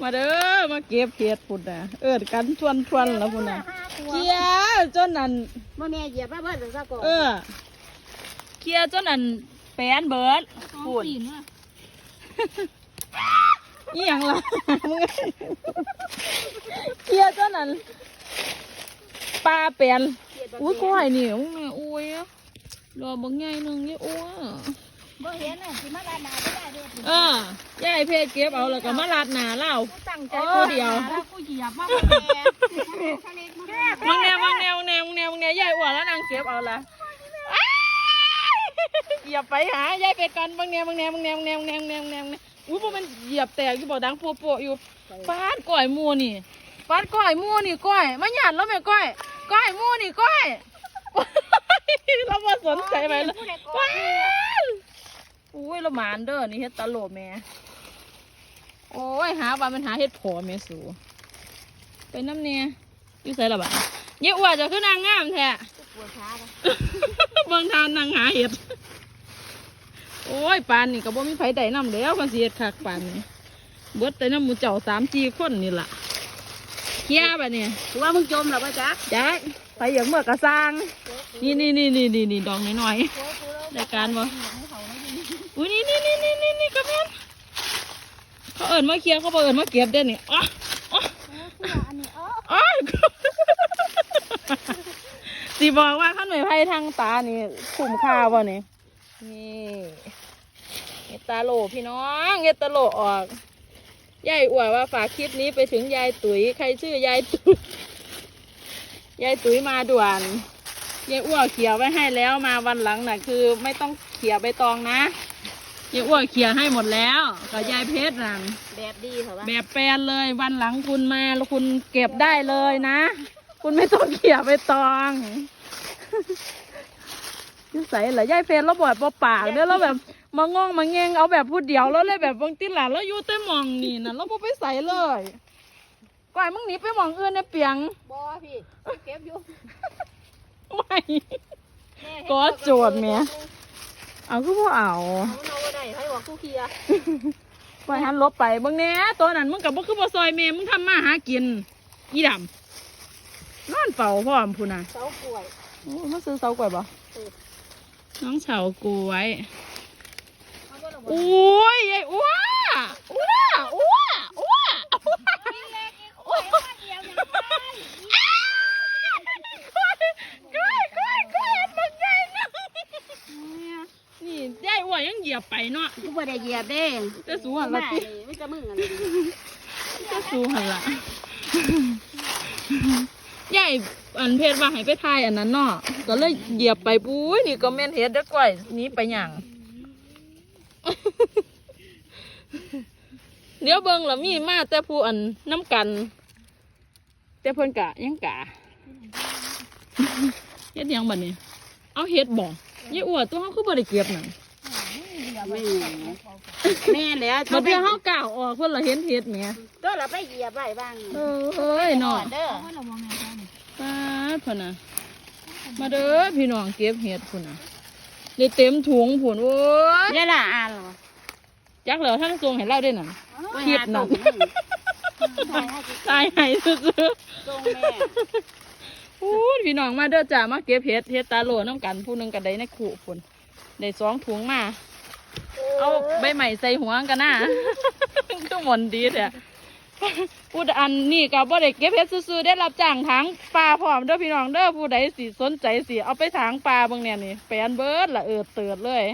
มาเด้อมาเก็บเห็ดพุ่นน่ะเอิดกันชวนชวนๆแล้วพุ่นน่ะเกียจนนั่นบ่แม่เหยียบมาเบิดซะก่อนเออเกียจนนั่นแปนเบิดพุ่นนี่ยังล่ะเกียจนนั่นปลาแปนอุ้ยก้อยนี่อุ้ยอุ้ยรอบางใหญ่หนึงนี่อ้ว บ่เห็นน่ะสิมาลาดนาไม่ได้เด้อเออยายเพชรเก็บเอาแล้วก็มาลาดหนาเล่า ตั้งใจผู้เดียวแล้วกูเหยียบมาบ่แม่ทะเลมาแม่มึงแนวมึงแนวมึงแนวมึงแนวมึงแนวยายอ้วนแล้วนางเก็บเอาละอ้ายอย่าไปหายายไปกันมึงแนวมึงแนวมึงแนวมึงแนวมึงแนวมึงแนวมึงแนวมึงแนวอุ้ยพวกมันเหยียบแตกอยู่บ่ดังโปะๆอยู่ฟาดก้อยหมูนี่ฟาดก้อยหมูนี่ก้อยมาหยาดแล้วแม่ก้อยก้อยหมูนี่ก้อย เราบ่สนใจไปเลย ว้าว อุ้ยเราหมานเด้อนี่เฮ็ดตลกแม่ โอ้ยหาว่ามันหาเฮ็ดผอแม่สูไปน้ำเนี่ยอยู่ใส่ละบ่ะเยี่อ้วนจะขึ้นนางงามแท้ปวดขาเด้อเบิ่งทานนางหาเห็ด โอ้ยปานนี่ก็บ่มีไผได้น้ำแล้วคนสิเฮ็ดคักปานนี่เบิดแต่น้ำหมูเจ้าสามจีคนนี่ล่ะเคลียร์บัดนี้ถือว่ามึงจมแล้วป่ะจ๊ะจักไปอย่างเมื่อกระซังนี่นี่นี่นี่นี่นี่ดองน้อยๆรายการบ่อุ้ยนี่นี่นี่นี่นี่นี่กระเพนเขาเอิญมาเคลียร์เขาบ่เอิญมาเก็บเด้อนี่อ๋ออ๋ออันนี้อ๋ออ้ายสิบอกว่าข้าวหน่วยไผ่ทางตานี่คุ้มค่าบ่นี่นี่เอดตาโหลพี่น้องเอดตาโหลออกยายอวยว่าฝากคลิปนี้ไปถึงยายตุ๋ยใครชื่อยายตุ๋ยยายตุ๋ยมาด่วนยายอ้วเขียไว้ให้แล้วมาวันหลังน่ะ คือไม่ต้องเขียใบตองนะ ยายอ้วเขียให้หมดแล้วกับยายเพชรนั่นแบบดีเหรอวะแบบแปลนเลยวันหลังคุณมาแล้วคุณเก็บได้เลยนะ คุณไม่ต้องเขี่ยไปตองนิสัยเหรอยายเพนเราบ่อยปปากเนี่ยเราแบบมางองมาเงงเอาแบบพูดเดียวแล้วเลยแบบบางทีหลานเราอยู่แต่หมองนี่นะเราบ่ไปใส่เลยก่อยมึงหนีไปหมองอื่นในเปียงบ่พี่เก็บอยู่ไม่แม่ก็โจทย์แม่เอาคือพ่เอาเอาบ่ได้ให้ว่า กูเคลียร์ปล่อยหันลบไปเบางแหน่ตัวนั้นมึงกับบ่คือบ่ซอยแม่มึงทำมาหากิน อีดำนอนเฝ้าพร้อมพูน่ะเสาป่วยโอ้มาซื้อเสากล้วยบ่ซื้อน้องเฉากล้วยเอาบ่ล่ะบ่โอ้ยยายอ้วอ้วอ้วอ้ว นี่แหละอีกโอ้ยมาเดียวยังไง กล้วยกล้วยกล้วยอันบักใหญ่นะนี่ยา ยอ้วยังเหยียบไปเนาะกูบ่ได้เหยียบเด้จะสูหันละติไม่จะมึงอันนี้จะสูหันละยายอันเพชรว่าให้ไปทายอันนั้นเนาะก็เลยเหยียบไปปุ้ยนี่ก็แม่นเฮ็ดเด้อก้อยหนี้ไปหยังเดี๋ยวเบิ่งและมีมาแต่ผู้อันน้ำกัน แต่เพิ่นกะยังกะเฮ็ดหยังบัดนี้ เอาเฮ็ดบ่ยายอ้วนตัวเฮาคือบ่ได้เก็บนั่น แม่แม่แล้วบัดเดี๋ยวเฮากล่าวออกเพิ่นละเห็นเฮ็ดแหมตัวเราไปเหยียบไว้บ้างเออเอ้ยเนาะเด้อป้าดพุ่นน่ะ มาเด้อพี่น้องเก็บเห็ดพุ่นน่ะได้เต็มถุงพุ่นโอ้ยได้ละอ่านเหรอจักเหลือทั้งทรงให้เราได้น่ะคิดหนัก ตายตายให้ซื่อทรงแม่ๆพูดพี่น้องมาเด้อจ้ามาเก็บเห็ดเห็ดตาโหลน้ำกันผู้หนึงก็ได้ในขู่พุ่นได้สองถุงมา เอาใบใหม่ใส่หัวกันนะคือหมนดีแท้พูดอันนี่ก็บ่ได้เก็บเพชรซื่อๆได้รับจ้างถางปลาพร้อมเด้อพี่น้องเด้อผู้ใดสิสนใจสิเอาไปถางปลาบางเนี่ยนี่แปลนเบิร์ดละเอิดเติดเลย